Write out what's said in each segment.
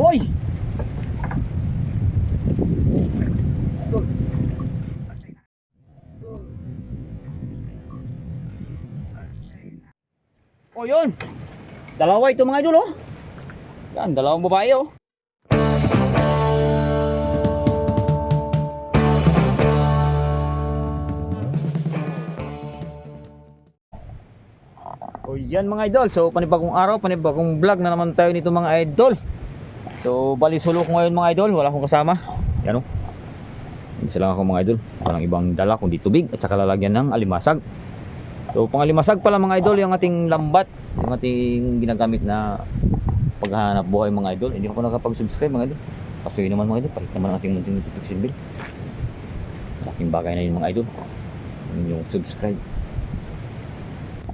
Boy! O yun. Dalawa ito mga idol oh. Yan, dalawang babae oh. O yan mga idol. So panibagong araw, panibagong vlog na naman tayo nito mga idol. So bali solo ko ngayon mga idol, wala akong kasama. Yan oh. Isa lang ako mga idol. Walang ibang dala kundi tubig at saka lalagyan ng alimasag. So pang alimasag pala mga idol yung ating lambat, yung ating ginagamit na paghahanap buhay mga idol. Hindi ako nakapag-subscribe mga idol. Kasi yun naman mga idol, palit naman ang ating munting notification bell. Malaking bagay na yun mga idol. Yun yung subscribe.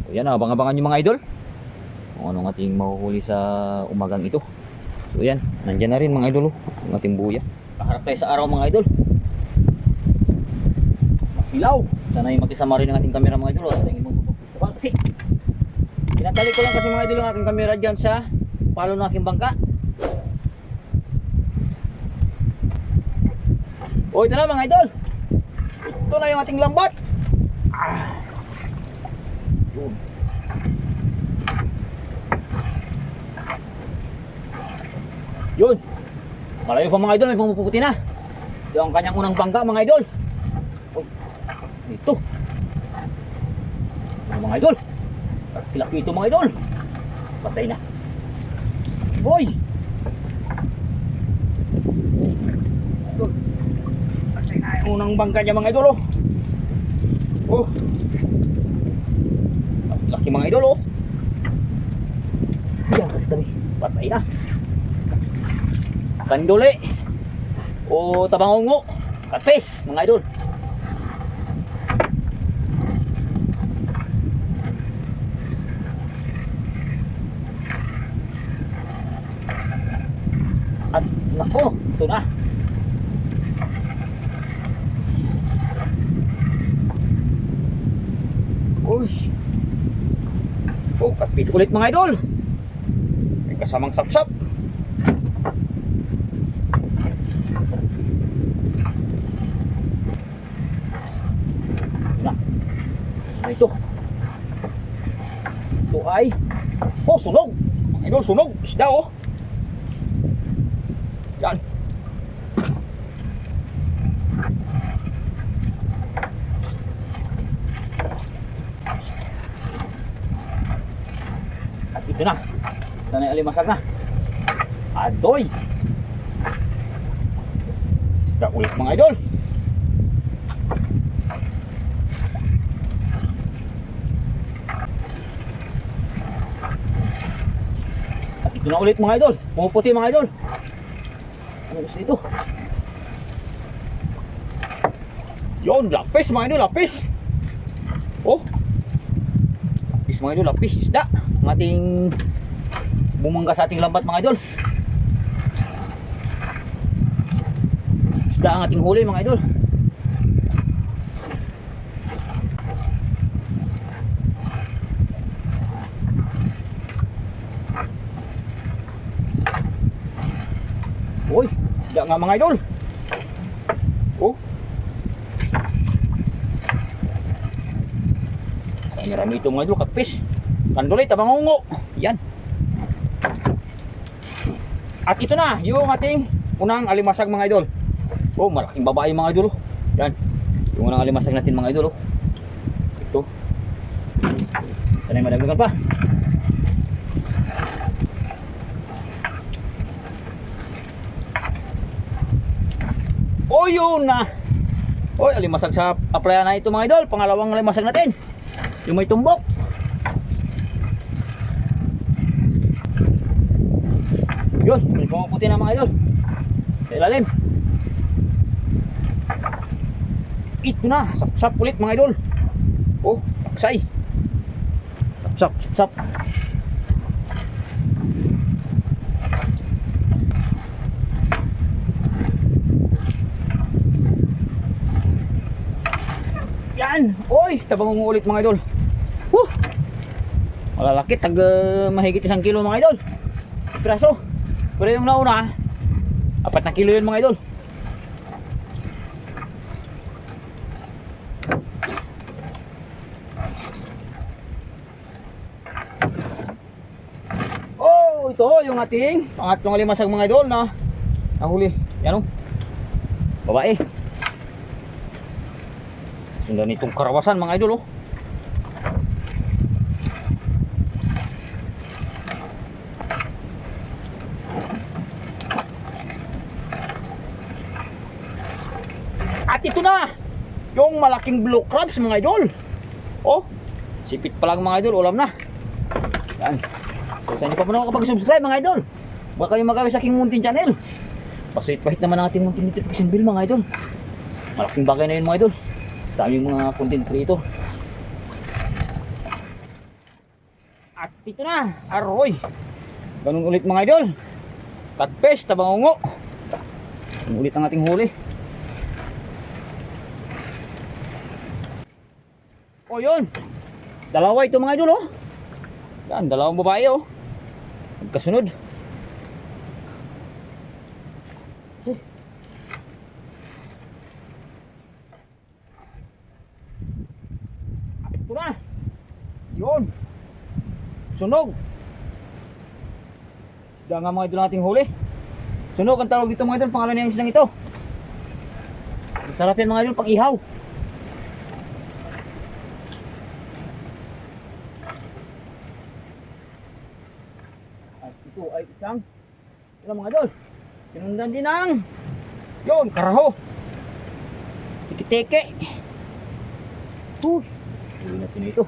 So yan, abang-abangan nyo mga idol. Kung anong ating mahuhuli sa umagang ito. So yan, nandyan na rin mga idol. oh, Yung ating buya. Tayo sa araw mga idol. Masilaw. Sana yung makisama rin ng ating camera mga idol. At yung ibang kasi tinatali ko lang kasi mga idol ang aking camera dyan sa palo ng aking bangka. O ito na mga idol. Ito na yung ating lambat. Ah. Yun. Yun. Malayo pa mga idol, may pumuputi na. Ito ang kanyang unang bangka mga idol. Uy. Ito. Ano, mga idol. Laki ito mga idol. Patay na. Idol. Patay na yung unang bangka niya mga idol oh. Oh. Laki mga idol oh. Yan kasi tabi. Patay na. Kanduli. O tabangongo. Katpes mga idol. At nako, ito na. Uy. Oh, kapit ulit mga idol. May kasamang sapsap. Na. Ano ito? Ito ay Oh, sunog. Idol, sunog. Isda oh. Yan. At ito na. Yung alimasag na. Adoy. Isda ulit mga idol. Ito na ulit mga idol. Pumuputi mga idol. Ano gusto ito? Yon, lapis mga idol, lapis. Oh. Lapis mga idol, lapis, isda. Ang ating bumangga sa ating lambat mga idol. Isda ang ating huli mga idol. Uy, isda nga mga idol. Oh. Marami ito mga idol, katpis. Kandulit, tabangungo. Yan. At ito na, yung ating unang alimasag mga idol. Oh, malaking babae mga idol. Yan. Yung unang alimasag natin mga idol. oh. Ito. Sanay madagdagan pa. Yun na. Oy, alimasag sa applyan na ito mga idol. Pangalawang alimasag natin. Yung may tumbok. Yun, may pumaputi na mga idol. Ilalim. Ito na, sap-sap ulit mga idol. Oh, paksay. Sap-sap, sap-sap. Yan! Oy! Tabang ulit mga idol. Woo! Malalaki, tag uh, mahigit isang kilo mga idol. Piraso. Pero yung nauna, apat na kilo yun mga idol. Oh, ito yung ating pangatlong alimasag mga idol na nahuli. Yan o. Babae. Sundan itong karawasan mga idol oh. At ito na, yung malaking blue crabs mga idol. Oh, sipit pa lang mga idol, ulam na. Yan. So sa inyo pa po nakakapag-subscribe mga idol. Baka kayo magawin sa King Mountain Channel. Pasuit-pahit naman ang ating Mountain Notification Bill mga idol. Malaking bagay na yun mga idol. Daming mga content creator. At ito na, aroy. Ganun ulit mga idol. Catfish, tabangungo. Ganun ulit ang ating huli. O yun. Dalawa ito mga idol oh. Yan, dalawang babae oh. Magkasunod. Oh. Ito na. Yun. Sunog. Isda nga mga idol nating huli. Sunog ang tawag dito mga idol. Pangalan niya islang ito. Masarap yan mga idol pag ihaw. At ito ay isang ito mga idol. Sinundan din ng yun, karaho. Tiki-tiki. Uy, huli natin. Ito.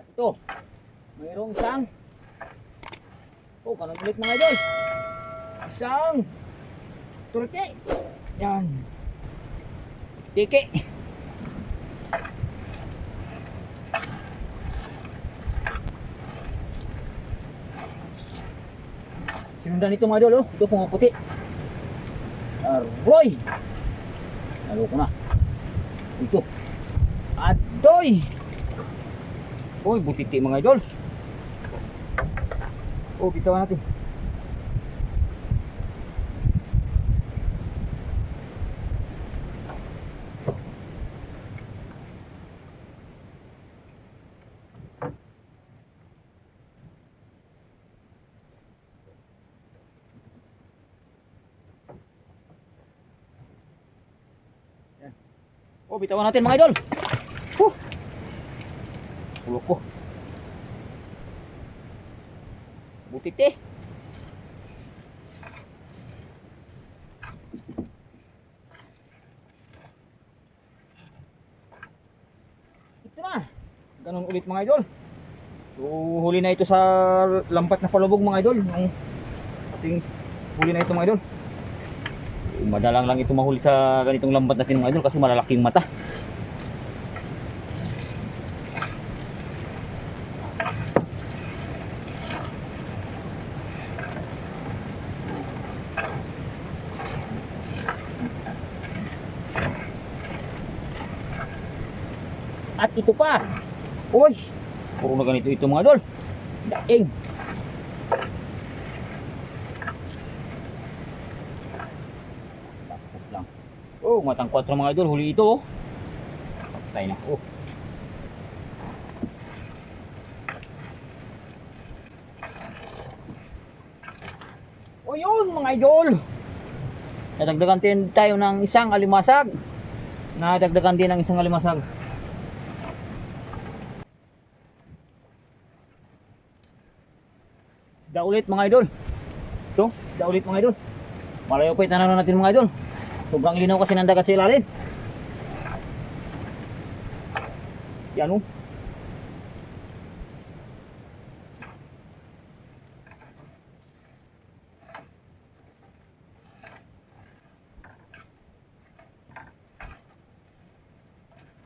At ito, mayroong isang Oh, kanan ulit mga idol. Isang turkey. Yan. Tiki. Sinundan ito mga idol, oh. Ito pong puti. Aroy! Lalo ko na. Ito. Adoy! Uy, butiti mga idol. Oh, bitawan natin. Oh, bitawan natin mga idol. Ulo ko. Butit eh. Ito na. Ganun ulit mga idol. So, huli na ito sa lampat na palubog mga idol. Yung ating huli na ito mga idol. Madalang lang ito mahuli sa ganitong lambat natin mga idol kasi malalaking mata. Ito pa. Uy. Puro na ganito ito mga idol. Daing. Tapos lang. Oh, matang 4 mga idol. Huli ito oh. Patay na. Oh. O yun mga idol. Nadagdagan din tayo ng isang alimasag. Nadagdagan din ng isang alimasag. Isda ulit mga idol. Ito, isda ulit mga idol. Malayo pa itanano natin mga idol. Sobrang linaw kasi ng dagat sa ilalim. Yan oh.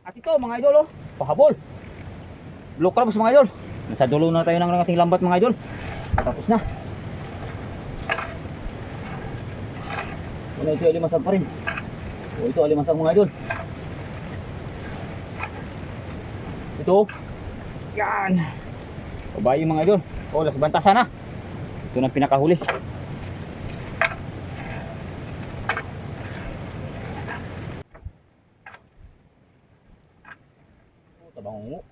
At ito mga idol oh, pahabol. Blue crabs mga idol. Nasa dulo na tayo ng ating lambat mga idol. Tapos na. Wala ito ay limasag pa rin. O ito alimasag mga idol. Ito. Yan. Babae mga idol. O, las bantasan na. Ito na pinakahuli. Oh, tabango.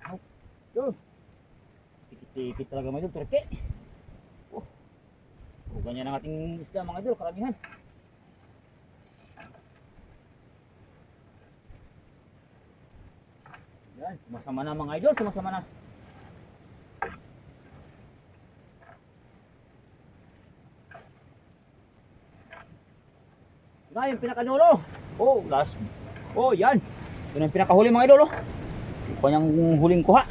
Tikit-tikit talaga mga idol. Turke. Ganyan ang ating isda mga idol. Karamihan. Yan. Sumasama na mga idol. Sumasama na. Na yung pinakanulo. Oh, last. Oh, yan. Yun ang pinakahuli mga idol. Oh. Kanyang huling kuha.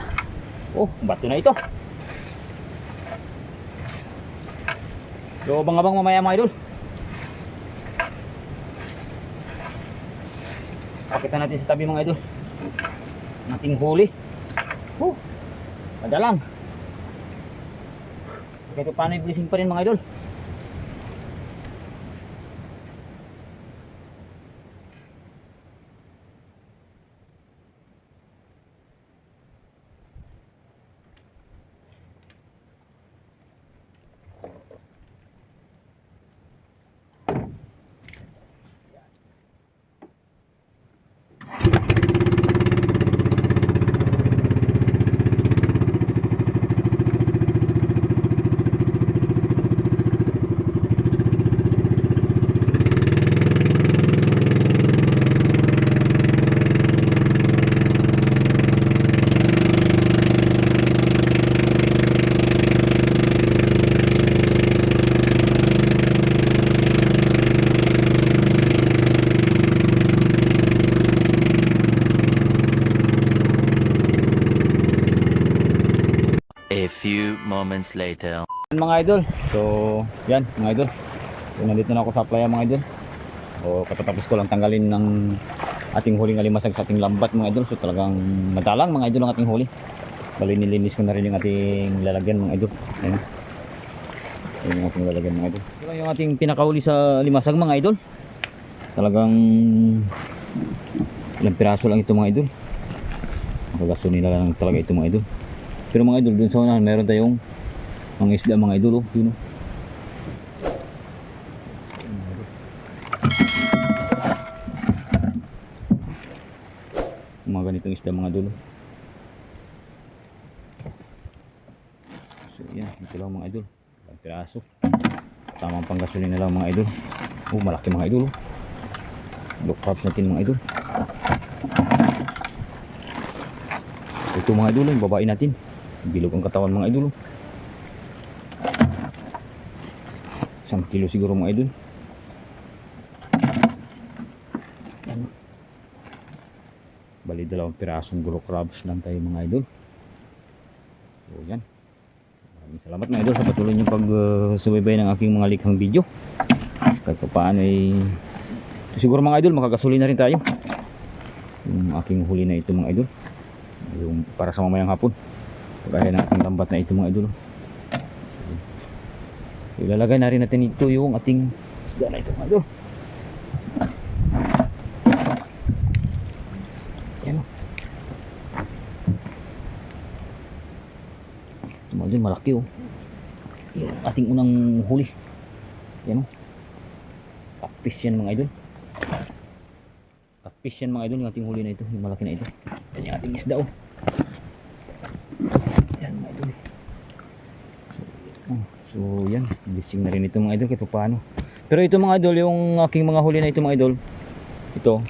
Oh, bato na ito. So, abang-abang mamaya mga idol. Pakita natin sa tabi mga idol. Ang ating huli. Oh, madalang. Kahit paano i-blessing pa rin mga idol. Moments later. Mga idol. So, yan mga idol. So, nandito na ako sa playa mga idol. O katatapos ko lang tanggalin ng ating huling alimasag sa ating lambat mga idol. So talagang madalang mga idol ang ating huli. Bali nilinis ko na rin yung ating lalagyan mga idol. Ayan. Ayan yung ating lalagyan mga idol. Lang yung ating pinakahuli sa limasag mga idol. Talagang ilang piraso lang ito mga idol. Magagastunin na lang talaga ito mga idol. Pero mga idol, dun sa unahan, meron tayong mga isda mga idol. Oh, yun oh. Mga ganitong isda mga idol. oh. So yan, ito lang mga idol. Ilang piraso. Tamang panggasolin na lang mga idol. Oh, malaki mga idol. oh. Look crabs natin mga idol. Ito mga idol, yung babae natin. Bilog ang katawan mga idol. oh. Isang kilo siguro mga idol. Yan. Bali dalawang pirasong guro crabs lang tayo mga idol. So yan. Maraming salamat mga idol sa patuloy niyong pag-subaybay ng aking mga likhang video. Kahit pa paano ay siguro mga idol makagasolin na rin tayo. Yung aking huli na ito mga idol. Yung para sa mamayang hapon. Kagaya ng ating lambat na ito mga idol. So, ilalagay na rin natin ito yung ating isda na ito idol. Yan o. Ito mga malaki o. Yung ating unang huli. Yan o. Catfish yan mga idol. Catfish yan mga idol, yung ating huli na ito. Yung malaki na ito. Yan yung ating isda o. Yan mga idol. So, oh, so yan, lising na rin ito mga idol kahit paano. Pero ito mga idol, yung aking mga huli na ito mga idol, ito,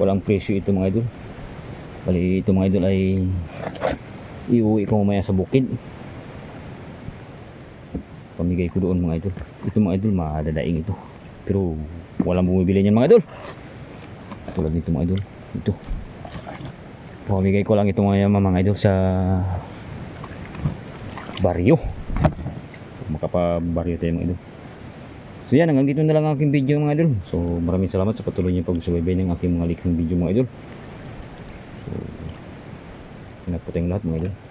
walang presyo ito mga idol. Bali ito mga idol ay iuwi ko mamaya sa bukid. Pamigay ko doon mga idol. Ito mga idol, madadaing ito. Pero walang bumibili niyan mga idol. Tulad nito mga idol. Ito. Pamigay ko lang ito mga mga idol sa baryo makapabaryo tayo mga idol so yan hanggang dito na lang ang aking video mga idol. So maraming salamat sa patuloy niyo pagsubaybay ng aking mga likhang video mga idol. So ingat lahat mga idol